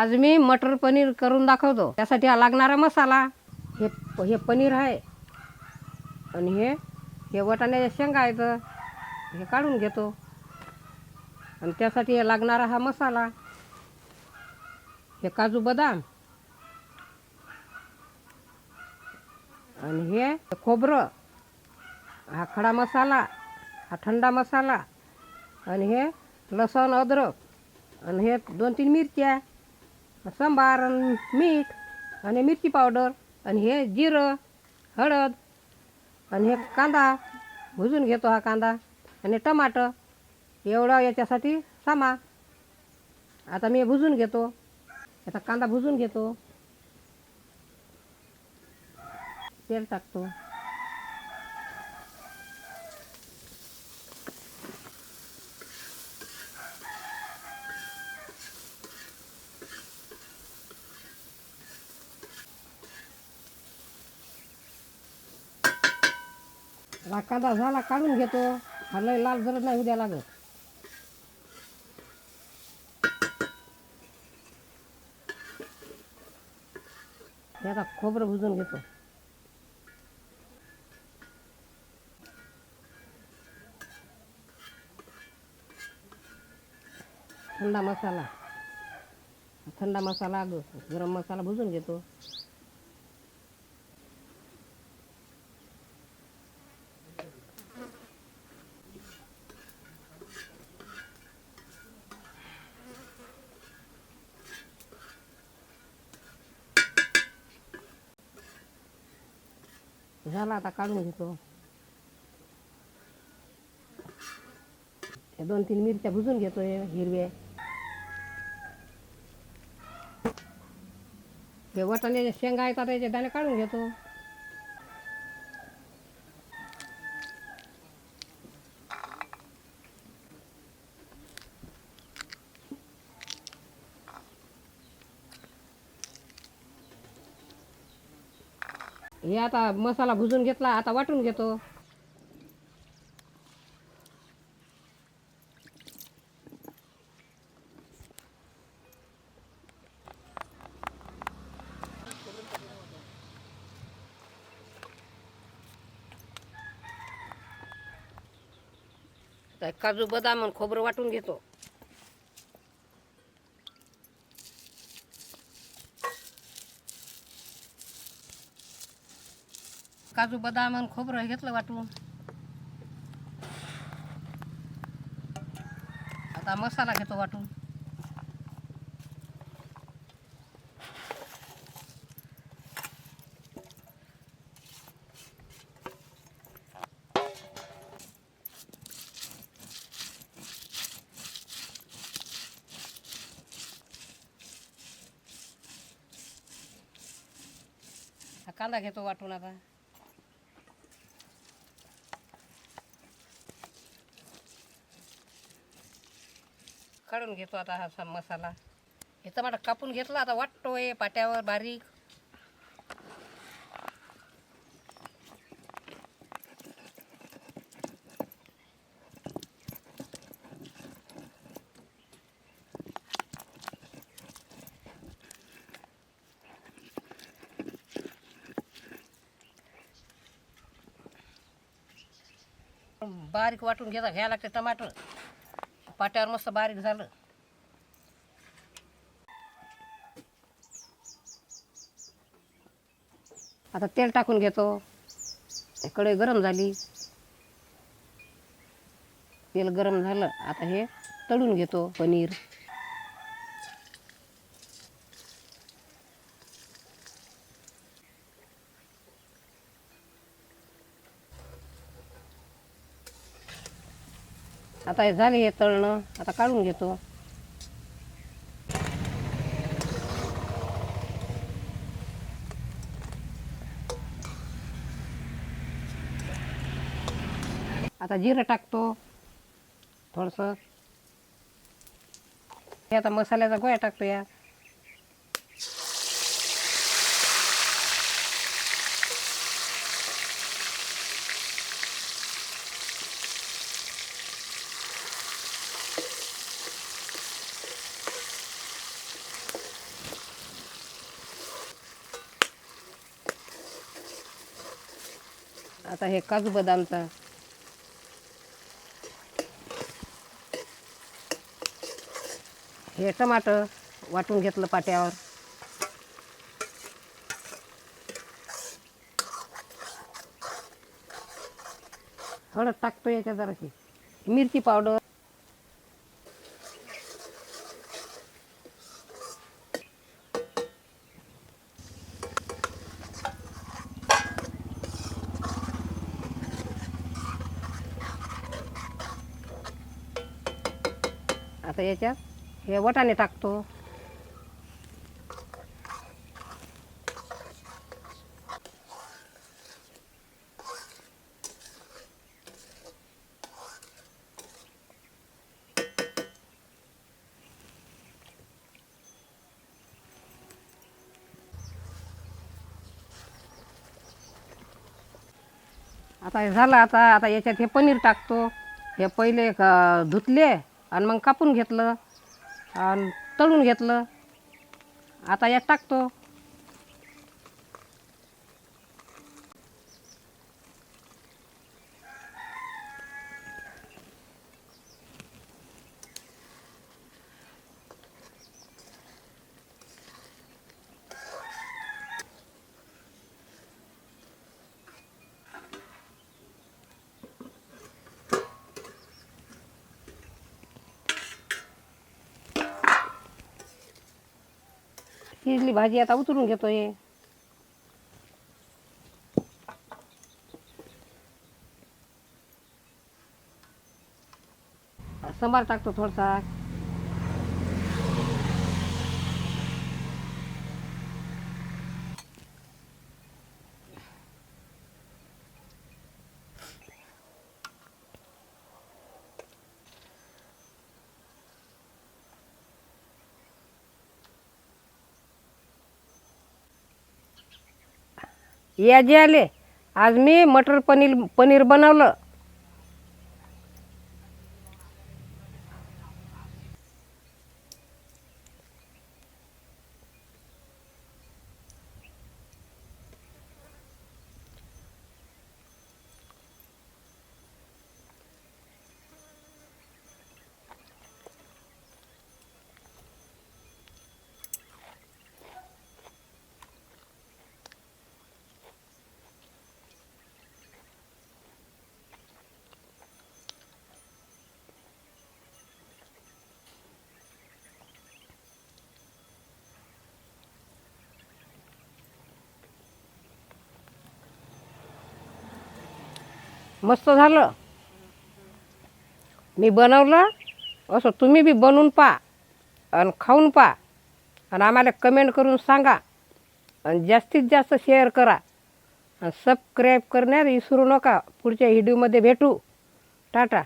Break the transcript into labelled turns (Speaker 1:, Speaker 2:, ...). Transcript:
Speaker 1: आज मी मटर पनीर करून दाखवतो. त्यासाठी हा लागणारा मसाला हे हे पनीर आहे. आणि हे हे वटाण्याच्या शेंगा आहेत. हे काढून घेतो. आणि त्यासाठी हे लागणारा हा मसाला हे काजू बदाम आणि हे खोबरं. हा खडा मसाला हा थंडा मसाला आणि हे लसण अद्रक आणि हे दोन तीन मिरच्या. सांबार आणि मीठ आणि मिरची पावडर आणि हे जिरं हळद आणि हे कांदा. भुजून घेतो हा कांदा आणि टमाटर. एवढं याच्यासाठी सामा. आता मी भुजून घेतो. आता कांदा भुजून घेतो. तेल टाकतो. ला कांदा झाला काढून घेतो. हा लय लाल जर नाही उद्या लागत. हे आता खोबरं भुजून घेतो. थंडा मसाला. थंडा मसाला ग- गरम मसाला भुजून घेतो. झाला आता काढून घेतो हे दोन तीन मिरच्या भुजून घेतो हे हिरवे हे वाटाण्याच्या शेंगा येतात त्याचे दाणे काढून घेतो. हे आता मसाला भुजून घेतला आता वाटून घेतो. काजू बदाम आणि खोबरं वाटून घेतो. काजू बदाम आणि खोबरं घेतलं वाटून. आता मसाला घेतो वाटून. कांदा घेतो वाटून आता. काढून घेतो आता हा मसाला. हे टमाटर कापून घेतला आता वाटतोय पाट्यावर बारीक. बारीक वाटून घेता घ्यायला लागते टमाटर. पाट्यावर मस्त बारीक झालं. आता तेल टाकून घेतो. कढई गरम झाली. तेल गरम झालं. आता हे तळून घेतो पनीर. आता हे झाले हे तळणं. आता काढून घेतो. आता जिरं टाकतो. थोडंसं. हे आता मसाल्याचा गोळ्या टाकतो या. आता हे काजू बदामचा हे टमाटर वाटून घेतलं पाट्यावर. हळद टाकतो याच्या जराशी. मिरची पावडर. आता याच्यात हे वटाणे टाकतो. आता हे झालं आता आता याच्यात हे पनीर टाकतो. हे पहिले धुतले. आणि मग कापून घेतलं आणि तळून घेतलं. आता यात टाकतो. शिजली भाजी आता उतरून घेतो हे सांबार टाकतो थोडसा. या जे आले आज मी मटर पनीर पनीर बनवलं. मस्त झालं. मी बनवलं. असं तुम्ही बी बनवून पहा आणि खाऊन पहा. आणि आम्हाला कमेंट करून सांगा. आणि जास्तीत जास्त शेअर करा. आणि सबस्क्राईब करण्यात विसरू नका. पुढच्या व्हिडिओमध्ये भेटू. टाटा.